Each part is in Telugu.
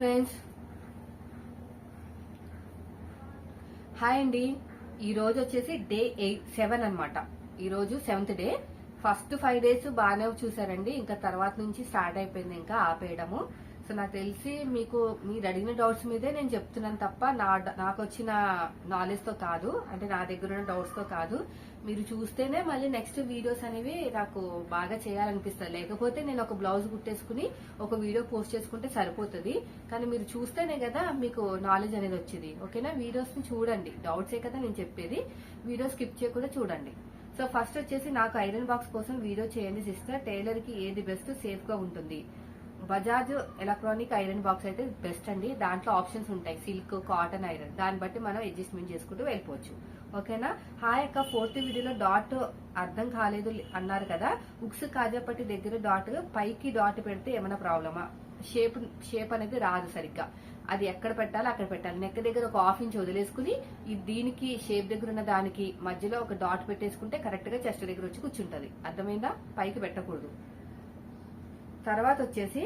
ఫ్రెండ్స్. హాయ్ అండి. ఈ రోజు వచ్చేసి డే ఎయిట్ సెవెన్ అనమాట ఈ రోజు seventh day. First five days బాగానే చూసారండి. ఇంకా తర్వాత నుంచి స్టార్ట్ అయిపోయింది ఇంకా ఆపేయడము. సో నాకు తెలిసి మీకు మీరు అడిగిన డౌట్స్ మీదే నేను చెప్తున్నాను తప్ప నా నాకు వచ్చిన నాలెడ్జ్తో కాదు. అంటే నా దగ్గర ఉన్న డౌట్స్తో కాదు. మీరు చూస్తేనే మళ్ళీ నెక్స్ట్ వీడియోస్ అనేవి నాకు బాగా చేయాలనిపిస్తుంది. లేకపోతే నేను ఒక బ్లౌజ్ కుట్టేసుకుని ఒక వీడియో పోస్ట్ చేసుకుంటే సరిపోతుంది. కానీ మీరు చూస్తేనే కదా మీకు నాలెడ్జ్ అనేది వచ్చేది. ఓకేనా? వీడియోస్ని చూడండి. డౌట్సే కదా నేను చెప్పేది. వీడియో స్కిప్ చేయకుండా చూడండి. సో ఫస్ట్ వచ్చేసి నాకు ఐరన్ బాక్స్ కోసం వీడియో చేయండి సిస్టర్ టైలర్కి ఏది బెస్ట్ సేఫ్గా ఉంటుంది? బజాజ్ ఎలక్ట్రానిక్ ఐరన్ బాక్స్ అయితే బెస్ట్ అండి. దాంట్లో ఆప్షన్స్ ఉంటాయి. Silk cotton iron. దాన్ని బట్టి మనం అడ్జస్ట్మెంట్ చేసుకుంటూ వెళ్ళిపోవచ్చు. ఓకేనా? హాయ్ అక్క ఫోర్త్ వీడియోలో డాట్ అర్థం కాలేదు అన్నారు కదా. ఉక్స్ కాజాపట్టి దగ్గర డాట్ పైకి డాట్ పెడితే ఏమైనా ప్రాబ్లమా? షేప్ షేప్ అనేది రాదు సరిగ్గా. అది ఎక్కడ పెట్టాలో అక్కడ పెట్టాలి. నెక్ దగ్గర ఒక హాఫ్ ఇంచ్ వదిలేసుకుని దీనికి షేప్ దగ్గర ఉన్న దానికి మధ్యలో ఒక డాట్ పెట్టేసుకుంటే కరెక్ట్గా చెస్ట్ దగ్గర వచ్చి కూర్చుంటది. అర్థమైందా? పైకి పెట్టకూడదు. తర్వాత వచ్చేసి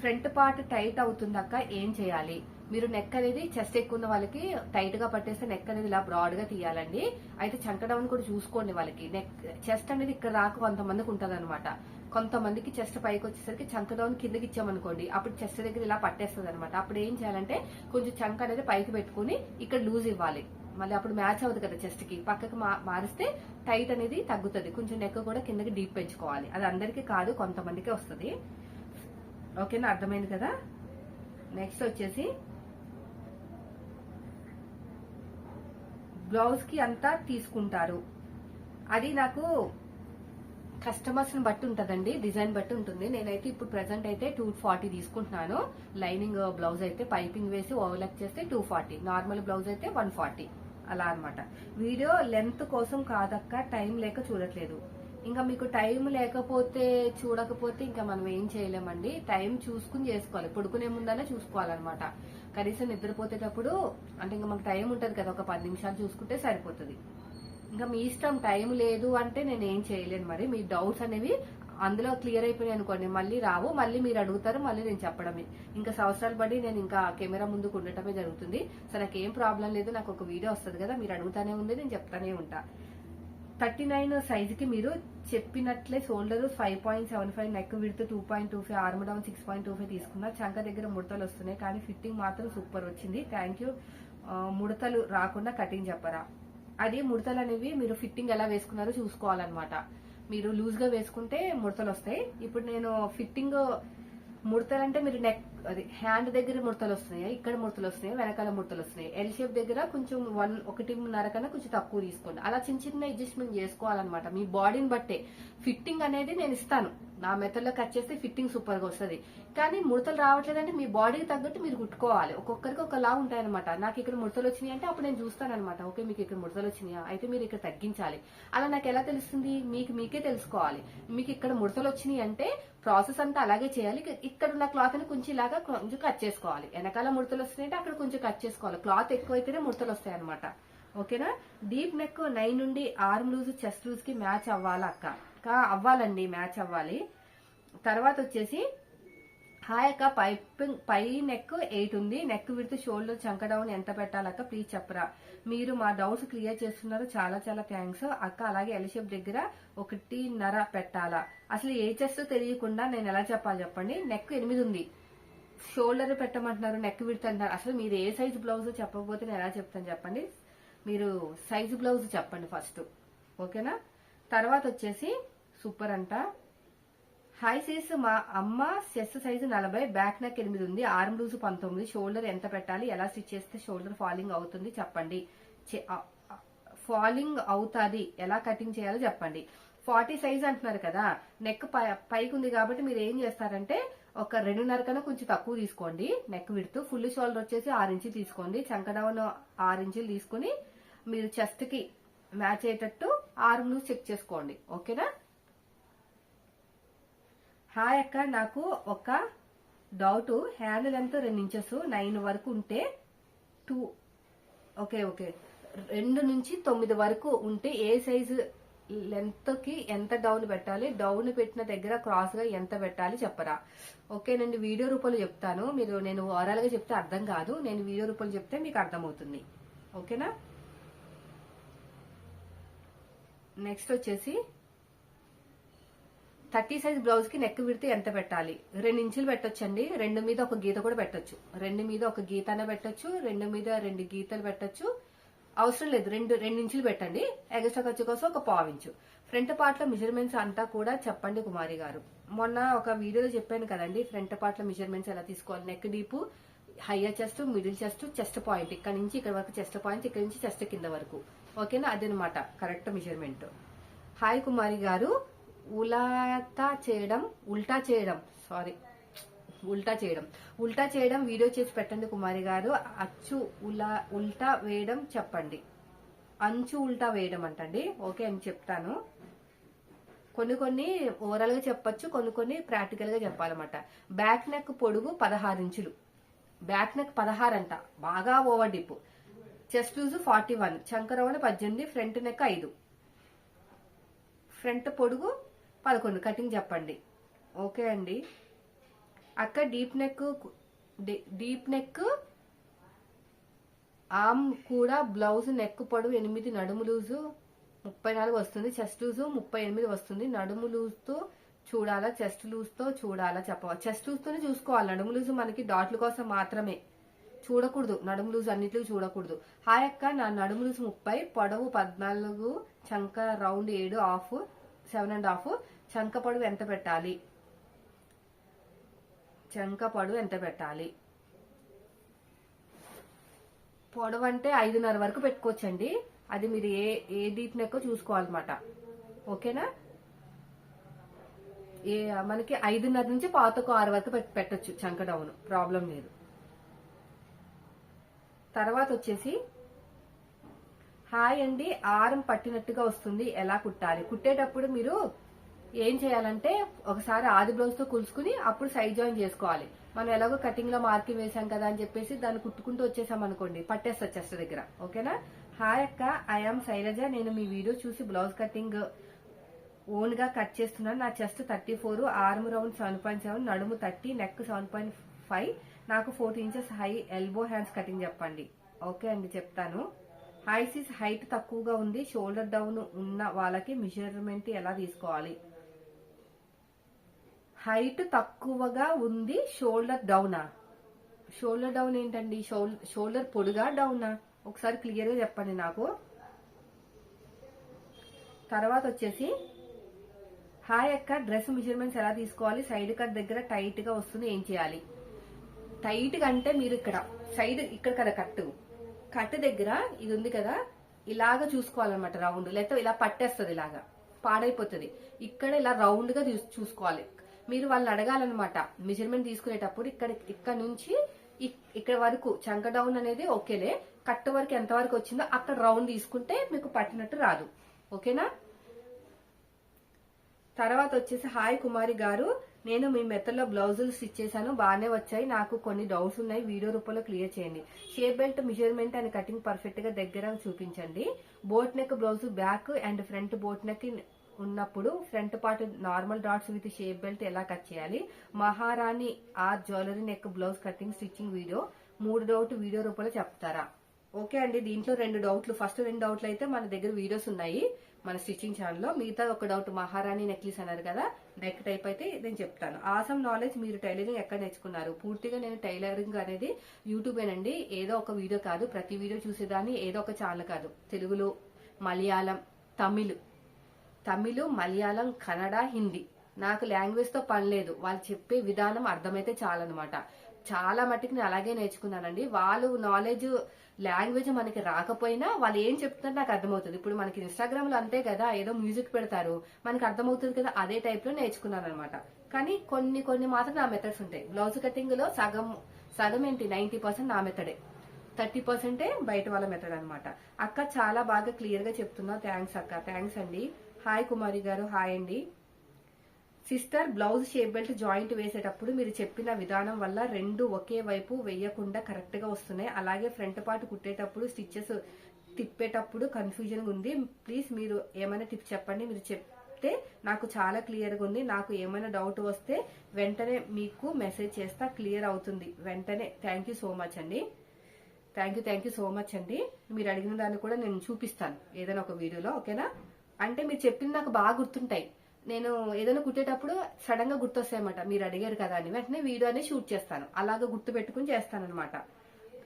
ఫ్రంట్ పార్ట్ టైట్ అవుతుందక్క ఏం చేయాలి? మీరు నెక్ అనేది చెస్ట్ ఎక్కువ ఉన్న వాళ్ళకి టైట్గా పట్టేస్తే నెక్ అనేది ఇలా బ్రాడ్గా తీయాలండి. అయితే చంక డౌన్ కూడా చూసుకోండి వాళ్ళకి. నెక్ చెస్ట్ అనేది ఇక్కడ రాక కొంతమందికి ఉంటది అనమాట కొంతమందికి చెస్ట్ పైకి వచ్చేసరికి చంక డౌన్ కిందకి ఇచ్చామనుకోండి అప్పుడు చెస్ట్ దగ్గర ఇలా పట్టేస్తుంది అనమాట అప్పుడు ఏం చేయాలంటే కొంచెం చంక అనేది పైకి పెట్టుకుని ఇక్కడ లూజ్ ఇవ్వాలి. మళ్ళీ అప్పుడు మ్యాచ్ అవ్వదు కదా చెస్ట్కి పక్కకి మా- మారిస్తే టైట్ అనేది తగ్గుతుంది. కొంచెం నెక్ కూడా కిందకి డీప్ పెంచుకోవాలి. అది అందరికీ కాదు కొంతమందికే వస్తుంది. ఓకేనా? అర్థమైంది కదా? నెక్స్ట్ వచ్చేసి బ్లౌజ్కి అంతా తీసుకుంటారు. అది నాకు కస్టమర్స్ని బట్టి ఉంటదండి. డిజైన్ బట్టి ఉంటుంది. నేనైతే ఇప్పుడు ప్రెసెంట్ అయితే టూ ఫార్టీ తీసుకుంటున్నాను. లైనింగ్ బ్లౌజ్ అయితే పైపింగ్ వేసి ఓవర్లాక్ చేస్తే టూ ఫార్టీ. నార్మల్ బ్లౌజ్ అయితే వన్ ఫార్టీ. అలా అనమాట వీడియో లెంత్ కోసం కాదక్క టైం లేక చూడట్లేదు. ఇంకా మీకు టైం లేకపోతే చూడకపోతే ఇంకా మనం ఏం చేయలేమండి. టైం చూసుకుని చేసుకోవాలి. పడుకునే ముందనే చూసుకోవాలన్నమాట. కనీసం నిద్రపోతేటప్పుడు అంటే ఇంకా మాకు టైం ఉంటుంది కదా ఒక పది నిమిషాలు చూసుకుంటే సరిపోతుంది. ఇంకా మీ ఇష్టం టైం లేదు అంటే నేను ఏం చేయలేను మరి. మీ డౌట్స్ అనేవి అందులో క్లియర్ అయిపోయాయి అనుకోండి. మళ్ళీ రావు మళ్ళీ మీరు అడుగుతారు మళ్ళీ నేను చెప్పడమే. ఇంకా సంవత్సరాలు బట్టి నేను ఇంకా కెమెరా ముందుకు ఉండటమే జరుగుతుంది. సో నాకు ఏం ప్రాబ్లం లేదు. నాకు ఒక వీడియో వస్తుంది కదా మీరు అడుగుతానే ఉంది నేను చెప్తానే ఉంటా. థర్టీ నైన్ సైజుకి మీరు చెప్పినట్లే shoulder five point seven five neck విడుతూ two point two five arm down six point two five తీసుకున్నా చంక దగ్గర ముడతలు వస్తున్నాయి. కానీ ఫిట్టింగ్ మాత్రం సూపర్ వచ్చింది. థ్యాంక్ యూ ముడతలు రాకుండా కటింగ్ చెప్పరా. అది ముడతలు అనేవి మీరు ఫిట్టింగ్ ఎలా వేసుకున్నారో చూసుకోవాలన్నమాట. మీరు లూజ్గా వేసుకుంటే ముడతలు వస్తాయి. ఇప్పుడు నేను ఫిట్టింగ్ ముడతలు అంటే మీరు నెక్ అది హ్యాండ్ దగ్గర ముడతలు వస్తున్నాయి? ఇక్కడ ముడతలు వస్తున్నాయి? వెనకాల ముడతలు వస్తున్నాయి? ఎల్ షేప్ దగ్గర కొంచెం వన్ ఒకటిన్నర కన్నా కొంచెం తక్కువ తీసుకోండి. అలా చిన్న చిన్న అడ్జస్ట్మెంట్ చేసుకోవాలన్నమాట. మీ బాడీని బట్టే. ఫిట్టింగ్ అనేది నేను ఇస్తాను. నా మెథడ్లో కట్ చేస్తే ఫిట్టింగ్ సూపర్గా వస్తుంది. కానీ ముడతలు రావట్లేదంటే మీ బాడీకి తగ్గట్టు మీరు కుట్టుకోవాలి. ఒక్కొక్కరికి ఒకలా ఉంటాయన్నమాట. నాకు ఇక్కడ ముడతలు వచ్చినాయి అంటే అప్పుడు నేను చూస్తాను అనమాట ఓకే మీకు ఇక్కడ ముడతలు వచ్చినాయా? అయితే మీరు ఇక్కడ తగ్గించాలి. అలా నాకు ఎలా తెలుస్తుంది? మీకు మీకే తెలుసుకోవాలి. మీకు ఇక్కడ ముడతలు వచ్చినాయి అంటే ప్రాసెస్ అంతా అలాగే చేయాలి. ఇక్కడ ఉన్న క్లాత్ని కొంచెం ఇలాగా కొంచెం కట్ చేసుకోవాలి. వెనకాల ముడతలు వస్తున్నాయంటే అక్కడ కొంచెం కట్ చేసుకోవాలి. క్లాత్ ఎక్కువైతేనే ముడతలు వస్తాయి అనమాట ఓకేనా? డీప్ నెక్ నైన్ నుండి ఆర్మ్ లూజ్ చెస్ట్ లూజ్కి మ్యాచ్ అవ్వాలా అక్క కా అవ్వాలండి మ్యాచ్ అవ్వాలి. తర్వాత వచ్చేసి హాయ్ అక్క పైపింగ్ పై నెక్ ఎయిట్ ఉంది. నెక్ విడుతూ షోల్డర్ చంక డౌన్ ఎంత పెట్టాలక్క ప్లీజ్ చెప్పరా. మీరు మా డౌట్స్ క్లియర్ చేస్తున్నారు. చాలా చాలా థ్యాంక్స్ అక్క అలాగే ఎలిషేప్ దగ్గర ఒకటిన్నర పెట్టాలా? అసలు ఏ చెస్ట్ తెలియకుండా నేను ఎలా చెప్పాలి చెప్పండి? నెక్ ఎనిమిది ఉంది. షోల్డర్ పెట్టమంటున్నారు నెక్ విడుతుంటారు అసలు మీరు ఏ సైజు బ్లౌజ్ చెప్పకపోతే నేను ఎలా చెప్తాను చెప్పండి? మీరు సైజు బ్లౌజ్ చెప్పండి ఫస్ట్ ఓకేనా? తర్వాత వచ్చేసి సూపర్ అంట. హాయ్ సీస్ మా అమ్మ సెస్ సైజు నలభై బ్యాక్ నెక్ ఎనిమిది ఉంది. ఆర్మ్ లూజ్ పంతొమ్మిది. షోల్డర్ ఎంత పెట్టాలి? ఎలా స్టిచ్ చేస్తే షోల్డర్ ఫాలింగ్ అవుతుంది? చెప్పండి. ఫాలింగ్ అవుతుంది. ఎలా కటింగ్ చేయాలో చెప్పండి. ఫార్టీ సైజ్ అంటున్నారు కదా. నెక్ పైకి ఉంది కాబట్టి మీరు ఏం చేస్తారంటే ఒక రెండున్నర కన్నా కొంచెం తక్కువ తీసుకోండి. నెక్ విడుతూ ఫుల్ షోల్డర్ వచ్చేసి ఆరు ఇంచులు తీసుకోండి. చంకడవను ఆరు ఇంచులు తీసుకుని మీరు చెస్ట్కి మ్యాచ్ అయ్యేటట్టు ఆర్మ్ లూజ్ చెక్ చేసుకోండి. ఓకేనా హాయ్ అక్క నాకు ఒక డౌట్ హ్యాండ్ లెంత్ రెండు ఇంచెస్ నైన్ వరకు ఉంటే టూ ఓకే ఓకే రెండు నుంచి తొమ్మిది వరకు ఉంటే ఏ సైజు లెంత్కి ఎంత డౌన్ పెట్టాలి? డౌన్ పెట్టిన దగ్గర క్రాస్గా ఎంత పెట్టాలి చెప్పరా? ఓకే నేను వీడియో రూపంలో చెప్తాను. మీరు నేను ఓవరాల్ చెప్తే అర్థం కాదు. నేను వీడియో రూపంలో చెప్తే మీకు అర్థమవుతుంది. ఓకేనా నెక్స్ట్ వచ్చేసి థర్టీ సైజ్ బ్లౌజ్కి నెక్ విడితే ఎంత పెట్టాలి? రెండు ఇంచులు పెట్టొచ్చండి. రెండు మీద ఒక గీత కూడా పెట్టొచ్చు. రెండు మీద ఒక గీత అనే పెట్టొచ్చు. రెండు మీద రెండు గీతలు పెట్టొచ్చు. అవసరం లేదు. రెండు రెండు ఇంచులు పెట్టండి. ఎగస్ట్రా ఖర్చు కోసం ఒక పావు ఇంచు. ఫ్రంట్ పార్ట్లో మెజర్మెంట్స్ అంతా కూడా చెప్పండి కుమారి గారు. మొన్న ఒక వీడియోలో చెప్పాను కదండి ఫ్రంట్ పార్ట్లో మెజర్మెంట్స్ ఎలా తీసుకోవాలి? Neck deep higher chest middle chest chest point. ఇక్కడ నుంచి ఇక్కడ వరకు చెస్ట్ పాయింట్ ఇక్కడ నుంచి చెస్ట్ కింద వరకు. ఓకేనా? అదనమాట కరెక్ట్ మెజర్మెంట్. హాయ్ కుమారి గారు. ఉలాతా చేయడం ఉల్టా చేయడం సారీ ఉల్టా చేయడం. ఉల్టా చేయడం వీడియో చేసి పెట్టండి కుమారి గారు. అచ్చు ఉలా ఉల్టా వేయడం చెప్పండి. అంచు ఉల్టా వేయడం అంటండి. ఓకే అని చెప్తాను. కొన్ని కొన్ని ఓవరాల్గా చెప్పచ్చు కొన్ని కొన్ని ప్రాక్టికల్గా చెప్పాలన్నమాట. బ్యాక్ నెక్ పొడుగు పదహారు ఇంచులు. బ్యాక్ నెక్ పదహారు అంట. బాగా over dip chest loose forty one చంకరవన పద్దెనిమిది ఫ్రంట్ నెక్ ఐదు. ఫ్రంట్ పొడుగు పదకొండు కటింగ్ చెప్పండి. ఓకే అండి. అక్క deep neck deep neck arm కూడా బ్లౌజ్ నెక్ పొడవు ఎనిమిది నడుము లూజు ముప్పై నాలుగు వస్తుంది. చెస్ట్ లూజు ముప్పై ఎనిమిది వస్తుంది. నడుము లూజ్తో చూడాలా చెస్ట్ లూజ్తో చూడాలా చెప్పవాలి చెస్ట్ లూజ్తోనే చూసుకోవాలి. నడుము లూజు మనకి డాట్ల కోసం మాత్రమే. చూడకూడదు. నడుము లూజు అన్నిట్లు చూడకూడదు. హాయ్ అక్క నా నడుము లూజు ముప్పై పొడవు పద్నాలుగు చంక రౌండ్ ఏడు ఆఫ్ సెవెన్ అండ్ హాఫ్. చంక పొడవు ఎంత పెట్టాలి? చంక పొడవు ఎంత పెట్టాలి? పొడవు అంటే ఐదున్నర వరకు పెట్టుకోవచ్చండి. అది మీరు ఏ ఏ డీప్ నెక్ చూసుకోవాలన్నమాట. ఓకేనా? ఏ మనకి ఐదున్నర నుంచి పాతకు ఆరు వరకు పెట్టచ్చు చంక డౌన్. ప్రాబ్లం లేదు. తర్వాత వచ్చేసి హాయ్ అండి ఆరం పట్టినట్టుగా వస్తుంది. ఎలా కుట్టాలి? కుట్టేటప్పుడు మీరు ఏం చేయాలంటే ఒకసారి ఆది బ్లౌజ్తో కులుసుకుని అప్పుడు సైడ్ జాయిన్ చేసుకోవాలి. మనం ఎలాగో కటింగ్లో మార్కింగ్ వేసాం కదా అని చెప్పేసి దాన్ని కుట్టుకుంటూ వచ్చేసాం అనుకోండి. పట్టేస్తా చెస్ట్ దగ్గర. ఓకేనా? హాయ్ అక్క ఐఎమ్ శైలజ. నేను మీ వీడియో చూసి బ్లౌజ్ కటింగ్ ఓన్గా కట్ చేస్తున్నాను. నా chest thirty four arm round seven point seven నడుము thirty neck seven point five నాకు forty inches high elbow hands cutting చెప్పండి. ఓకే అండి చెప్తాను. హైసిస్ హైట్ తక్కువగా ఉంది. షోల్డర్ డౌన్ ఉన్న వాళ్ళకి మెజర్మెంట్ ఎలా తీసుకోవాలి? హైట్ తక్కువగా ఉంది షోల్డర్ డౌనా షోల్డర్ డౌన్ ఏంటండి? షోల్- షోల్డర్ పొడుగా డౌనా ఒకసారి క్లియర్గా చెప్పండి నాకు. తర్వాత వచ్చేసి హాయ్ అక్క డ్రెస్ మెజర్మెంట్స్ ఎలా తీసుకోవాలి? సైడ్ కట్ దగ్గర టైట్గా వస్తుంది ఏం చేయాలి? టైట్గా అంటే మీరు ఇక్కడ సైడ్ ఇక్కడ కదా కట్టు. కట్ దగ్గర ఇది ఉంది కదా ఇలాగ చూసుకోవాలన్నమాట రౌండ్. లేకపోతే ఇలా పట్టేస్తుంది ఇలాగా. పాడైపోతుంది. ఇక్కడ ఇలా రౌండ్గా చూసుకోవాలి. మీరు వాళ్ళని అడగాలన్నమాట. మెజర్మెంట్ తీసుకునేటప్పుడు ఇక్కడ ఇక్కడ నుంచి ఇక్కడ వరకు చంక డౌన్ అనేది ఓకేలే. కట్ వరకు ఎంత వరకు వచ్చిందో అక్కడ రౌండ్ తీసుకుంటే మీకు పట్టినట్టు రాదు. ఓకేనా? తర్వాత వచ్చేసి హాయ్ కుమారి గారు నేను మీ మెత్తల్లో బ్లౌజులు స్టిచ్ చేశాను. బాగానే వచ్చాయి. నాకు కొన్ని డౌట్స్ ఉన్నాయి. వీడియో రూపంలో క్లియర్ చేయండి. Shape belt measurement and cutting పర్ఫెక్ట్గా దగ్గర చూపించండి. Boat neck blouse back and front boat neck ఉన్నప్పుడు front part normal dots with shape belt ఎలా కట్ చేయాలి? Maharani R jewellery neck blouse cutting stitching video. మూడు డౌట్ వీడియో రూపంలో చెప్తారా? ఓకే అండి దీంట్లో రెండు డౌట్లు. ఫస్ట్ రెండు డౌట్లు అయితే మన దగ్గర వీడియోస్ ఉన్నాయి మన స్టిచ్చింగ్ ఛానల్లో. మిగతా ఒక డౌట్ మహారాణి నెక్లెస్ అన్నారు కదా నెక్ టైప్ అయితే నేను చెప్తాను. ఆసమ్ నాలెడ్జ్ మీరు టైలరింగ్ ఎక్కడ నేర్చుకున్నారు? పూర్తిగా నేను టైలరింగ్ అనేది యూట్యూబేనండి. ఏదో ఒక వీడియో కాదు ప్రతి వీడియో చూసేదాన్ని ఏదో ఒక ఛానల్ కాదు. తెలుగులో మలయాళం తమిళ్. తమిళ్ మలయాళం కన్నడ హిందీ. నాకు లాంగ్వేజ్తో పని లేదు. వాళ్ళు చెప్పే విధానం అర్థమైతే చాలన్నమాట. చాలా మట్టుకు నేను అలాగే నేర్చుకున్నానండి. వాళ్ళు నాలెడ్జ్ లాంగ్వేజ్ మనకి రాకపోయినా వాళ్ళు ఏం చెప్తున్నారు నాకు అర్థమవుతుంది. ఇప్పుడు మనకి ఇన్స్టాగ్రామ్లో అంతే కదా ఏదో మ్యూజిక్ పెడతారు. మనకి అర్థమవుతుంది కదా అదే టైప్లో నేర్చుకున్నాను అనమాట కానీ కొన్ని కొన్ని మాత్రం నా మెథడ్స్ ఉంటాయి. బ్లౌజ్ కటింగ్లో సగం సగం ఏంటి? నైన్టీ పర్సెంట్ నా మెథడే థర్టీ పర్సెంటే బయట వాళ్ళ మెథడ్ అనమాట అక్క చాలా బాగా క్లియర్గా చెప్తున్నా. థ్యాంక్స్ అక్క. థ్యాంక్స్ అండి. హాయ్ కుమారి గారు హాయ్ అండి. Sister blouse shape belt joint వేసేటప్పుడు మీరు చెప్పిన విధానం వల్ల రెండు ఒకే వైపు వేయకుండా కరెక్ట్గా వస్తున్నాయి. అలాగే ఫ్రంట్ పార్ట్ కుట్టేటప్పుడు స్టిచ్చెస్ తిప్పేటప్పుడు కన్ఫ్యూజన్ ఉంది. ప్లీజ్ మీరు ఏమైనా టిప్ చెప్పండి. మీరు చెప్తే నాకు చాలా క్లియర్గా ఉంది. నాకు ఏమైనా డౌట్ వస్తే వెంటనే మీకు మెసేజ్ చేస్తా క్లియర్ అవుతుంది. వెంటనే. థ్యాంక్ యూ సో మచ్ అండి. Thank you thank you so much అండి. మీరు అడిగిన దాన్ని కూడా నేను చూపిస్తాను. ఏదైనా ఒక వీడియోలో ఓకేనా? అంటే మీరు చెప్పింది నాకు బాగా గుర్తుంటాయి. నేను ఏదైనా కుట్టేటప్పుడు సడన్గా గుర్తొస్తాయన్నమాట. మీరు అడిగారు కదా అని. వెంటనే వీడియో అనేది షూట్ చేస్తాను. అలాగా గుర్తు పెట్టుకుని చేస్తాను అనమాట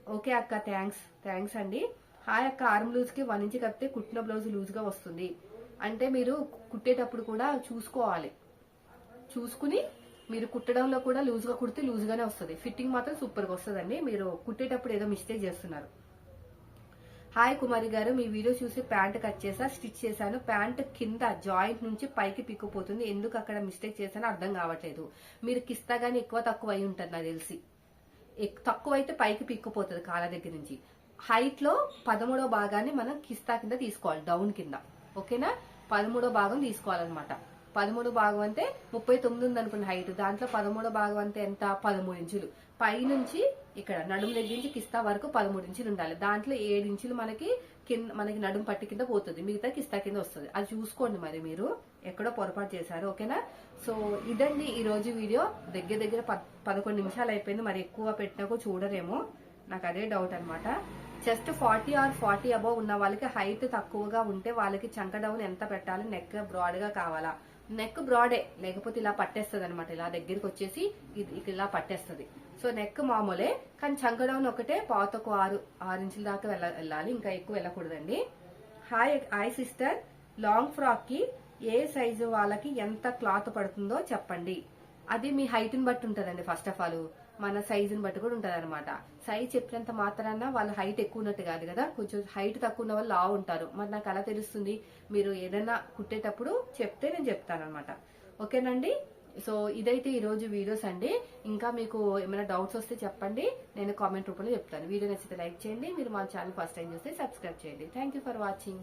ఓకే అక్క థ్యాంక్స్. థ్యాంక్స్ అండి. హాయ్ అక్క ఆర్మ్ లూజ్కి వన్ ఇంచ్ కప్పితే కుట్టిన బ్లౌజ్ లూజ్గా వస్తుంది. అంటే మీరు కుట్టేటప్పుడు కూడా చూసుకోవాలి. చూసుకుని మీరు కుట్టడంలో కూడా లూజ్గా కుడితే లూజ్ గానే వస్తుంది. ఫిట్టింగ్ మాత్రం సూపర్గా వస్తుందండి. మీరు కుట్టేటప్పుడు ఏదో మిస్టేక్ చేస్తున్నారు. హాయ్ కుమారి గారు మీ వీడియో చూసి ప్యాంట్ కట్ చేసా స్టిచ్ చేశాను. ప్యాంట్ కింద జాయింట్ నుంచి పైకి పిక్కుపోతుంది. ఎందుకు అక్కడ మిస్టేక్ చేశానో అర్థం కావట్లేదు. మీరు కిస్తా గానీ ఎక్కువ తక్కువ అయి ఉంటుంది నాకు తెలిసి. ఎక్- తక్కువ అయితే పైకి పిక్కుపోతుంది కాళ్ళ దగ్గర నుంచి. హైట్లో పదమూడో భాగాన్ని మనం కిస్తా కింద తీసుకోవాలి డౌన్ కింద. ఓకేనా? పదమూడో భాగం తీసుకోవాలన్నమాట. పదమూడు భాగం అంటే ముప్పై తొమ్మిది ఉంది అనుకున్న హైట్ దాంట్లో పదమూడు భాగం అంటే ఎంత? పదమూడు ఇంచులు. పై నుంచి ఇక్కడ నడుము దగ్గర నుంచి కిస్తా వరకు పదమూడు ఇంచులు ఉండాలి. దాంట్లో ఏడు ఇంచులు మనకి కింద మనకి నడుము పట్టి కింద పోతుంది. మిగతా కిస్తా కింద వస్తుంది. అది చూసుకోండి మరి మీరు. ఎక్కడో పొరపాటు చేశారు. ఓకేనా? సో ఇదండి ఈ రోజు వీడియో. దగ్గర దగ్గర పద్- పదకొండు నిమిషాలు అయిపోయింది. మరి ఎక్కువ పెట్టినాకో చూడరేమో. నాకు అదే డౌట్ అన్నమాట. Just forty or forty above ఉన్న వాళ్ళకి హైట్ తక్కువగా ఉంటే వాళ్ళకి చంక డౌన్ ఎంత పెట్టాలి? నెక్ బ్రాడ్గా కావాలా? నెక్ బ్రాడే లేకపోతే ఇలా పట్టేస్తుంది అనమాట ఇలా దగ్గరికి వచ్చేసి ఇది ఇలా పట్టేస్తుంది. సో నెక్ మామూలే కానీ చంకడౌన్ ఒకటే పాతకు ఆరు ఆరు ఇంచుల దాకా వెళ్ళాలి. ఇంకా ఎక్కువ వెళ్ళకూడదండి. హాయ్ హాయ్ సిస్టర్ లాంగ్ ఫ్రాక్కి ఏ సైజు వాళ్ళకి ఎంత క్లాత్ పడుతుందో చెప్పండి. అది మీ హైట్ని బట్టి ఉంటుందండి ఫస్ట్ ఆఫ్ ఆల్ మన సైజుని బట్టి కూడా ఉంటుంది అనమాట సైజ్ చెప్పినంత మాత్రాన వాళ్ళ హైట్ ఎక్కువ ఉన్నట్టు కాదు కదా? కొంచెం హైట్ తక్కువ ఉన్న వాళ్ళు లా ఉంటారు. మరి నాకు అలా తెలుస్తుంది. మీరు ఏదైనా కుట్టేటప్పుడు చెప్తే నేను చెప్తాను అనమాట ఓకేనండి సో ఇదైతే ఈ రోజు వీడియోస్ అండి. ఇంకా మీకు ఏమైనా డౌట్స్ వస్తే చెప్పండి. నేను కామెంట్ రూపంలో చెప్తాను. వీడియో నచ్చితే లైక్ చేయండి. మీరు మా ఛానల్ ఫస్ట్ టైం చూస్తే సబ్స్క్రైబ్ చేయండి. Thank for watching